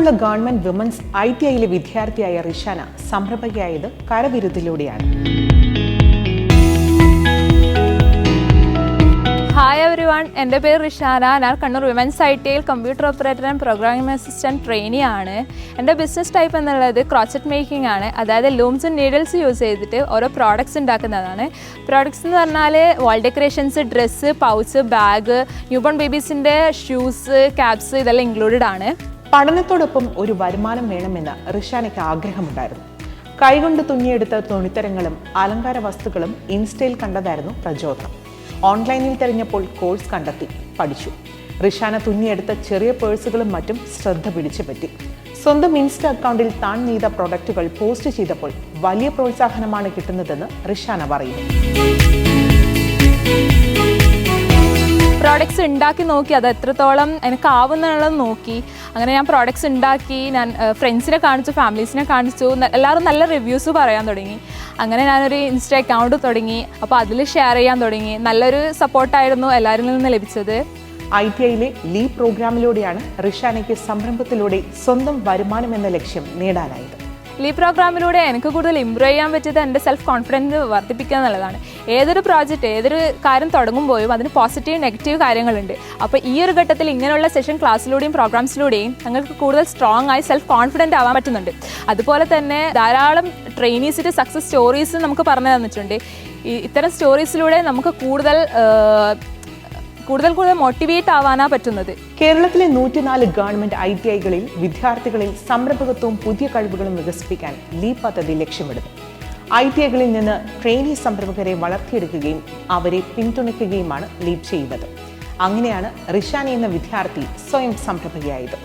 കണ്ണൂരിലുള്ള government women's I T ഐയിലെ വിദ്യാർത്ഥിയായ റിഷാന സംരംഭകയായത് കരവിരുതിലൂടെയാണ് ഹായ് എവരി വൺ എന്റെ പേര് റിഷാന. ഞാൻ കണ്ണൂർ വിമൻസ് ഐ ടി ഐയിൽ computer operator and programming assistant trainee ആണ് എന്റെ ബിസിനസ് ടൈപ്പ് എന്നുള്ളത് ക്രോച്ചറ്റ് മേക്കിംഗ് ആണ്. അതായത് ലൂംസ് നീഡിൽസ് യൂസ് ചെയ്തിട്ട് ഓരോ പ്രോഡക്ട്സ് ഉണ്ടാക്കുന്നതാണ്. പ്രോഡക്ട്സ് എന്ന് പറഞ്ഞാൽ wall decorations dress pouch bag newborn ബേബീസിന്റെ shoes caps ഇതെല്ലാം ഇൻക്ലൂഡഡ് ആണ്. പഠനത്തോടൊപ്പം ഒരു വരുമാനം വേണമെന്ന് റിഷാനയ്ക്ക് ആഗ്രഹമുണ്ടായിരുന്നു. കൈകൊണ്ട് തുന്നിയെടുത്ത തുണിത്തരങ്ങളും അലങ്കാര വസ്തുക്കളും ഇൻസ്റ്റയിൽ കണ്ടതായിരുന്നു പ്രചോദനം. ഓൺലൈനിൽ തിരഞ്ഞപ്പോൾ കോഴ്സ് കണ്ടെത്തി പഠിച്ചു. റിഷാന തുന്നിയെടുത്ത ചെറിയ പേഴ്സുകളും മറ്റും ശ്രദ്ധ പിടിച്ചു പറ്റി സ്വന്തം ഇൻസ്റ്റ അക്കൗണ്ടിൽ താൻ നെയ്ത പ്രൊഡക്റ്റുകൾ പോസ്റ്റ് ചെയ്തപ്പോൾ വലിയ പ്രോത്സാഹനമാണ് കിട്ടുന്നതെന്ന് റിഷാന പറയുന്നു. പ്രോഡക്റ്റ്സ് ഉണ്ടാക്കി നോക്കി അത് എത്രത്തോളം എനിക്ക് ആവുന്നുള്ളത് നോക്കി. അങ്ങനെ ഞാൻ പ്രോഡക്റ്റ്സ് ഉണ്ടാക്കി ഞാൻ ഫ്രണ്ട്സിനെ കാണിച്ചു ഫാമിലീസിനെ കാണിച്ചു എല്ലാവരും നല്ല റിവ്യൂസ് പറയാൻ തുടങ്ങി. അങ്ങനെ ഞാനൊരു ഇൻസ്റ്റ അക്കൗണ്ട് തുടങ്ങി അപ്പോൾ അതിൽ ഷെയർ ചെയ്യാൻ തുടങ്ങി. നല്ലൊരു സപ്പോർട്ടായിരുന്നു എല്ലാവരിൽ നിന്ന് ലഭിച്ചത്. ഐ ടി ഐയിലെ ലീ പ്രോഗ്രാമിലൂടെയാണ് റിഷാനയ്ക്ക് സംരംഭത്തിലൂടെ സ്വന്തം വരുമാനം എന്ന ലക്ഷ്യം നേടാനായത്. ലീ പ്രോഗ്രാമിലൂടെ എനിക്ക് കൂടുതൽ ഇമ്പ്രൂവ് ചെയ്യാൻ പറ്റിയത് എന്റെ സെൽഫ് കോൺഫിഡൻസ് വർദ്ധിപ്പിക്കുക എന്നുള്ളതാണ് ഏതൊരു പ്രോജക്റ്റ് ഏതൊരു കാര്യം തുടങ്ങുമ്പോഴും അതിന് പോസിറ്റീവ് നെഗറ്റീവ് കാര്യങ്ങളുണ്ട്. അപ്പോൾ ഈ ഒരു ഘട്ടത്തിൽ ഇങ്ങനെയുള്ള സെഷൻ ക്ലാസ്സിലൂടെയും പ്രോഗ്രാംസിലൂടെയും ഞങ്ങൾക്ക് കൂടുതൽ സ്ട്രോങ് ആയി സെൽഫ് കോൺഫിഡന്റ് ആവാൻ പറ്റുന്നുണ്ട്. അതുപോലെ തന്നെ ധാരാളം ട്രെയിനീസിന്റെ സക്സസ് സ്റ്റോറീസ് നമുക്ക് പറഞ്ഞു തന്നിട്ടുണ്ട് ഈ ഇത്തരം സ്റ്റോറീസിലൂടെ നമുക്ക് കൂടുതൽ കൂടുതൽ കൂടുതൽ മോട്ടിവേറ്റ് ആവാനാ പറ്റുന്നത്. കേരളത്തിലെ നൂറ്റിനാല് ഗവൺമെന്റ് ഐ ടി ഐകളിൽ വിദ്യാർത്ഥികളിൽ സംരംഭകത്വവും പുതിയ കഴിവുകളും വികസിപ്പിക്കാൻ ലീപ് പദ്ധതി ലക്ഷ്യമിടുന്നു. ഐ ടി ഐകളിൽ നിന്ന് ട്രെയിനി സംരംഭകരെ വളർത്തിയെടുക്കുകയും അവരെ പിന്തുണയ്ക്കുകയുമാണ് ലീപ് ചെയ്യുന്നത്. അങ്ങനെയാണ് റിഷാനി എന്ന വിദ്യാർത്ഥി സ്വയം സംരംഭകയായത്.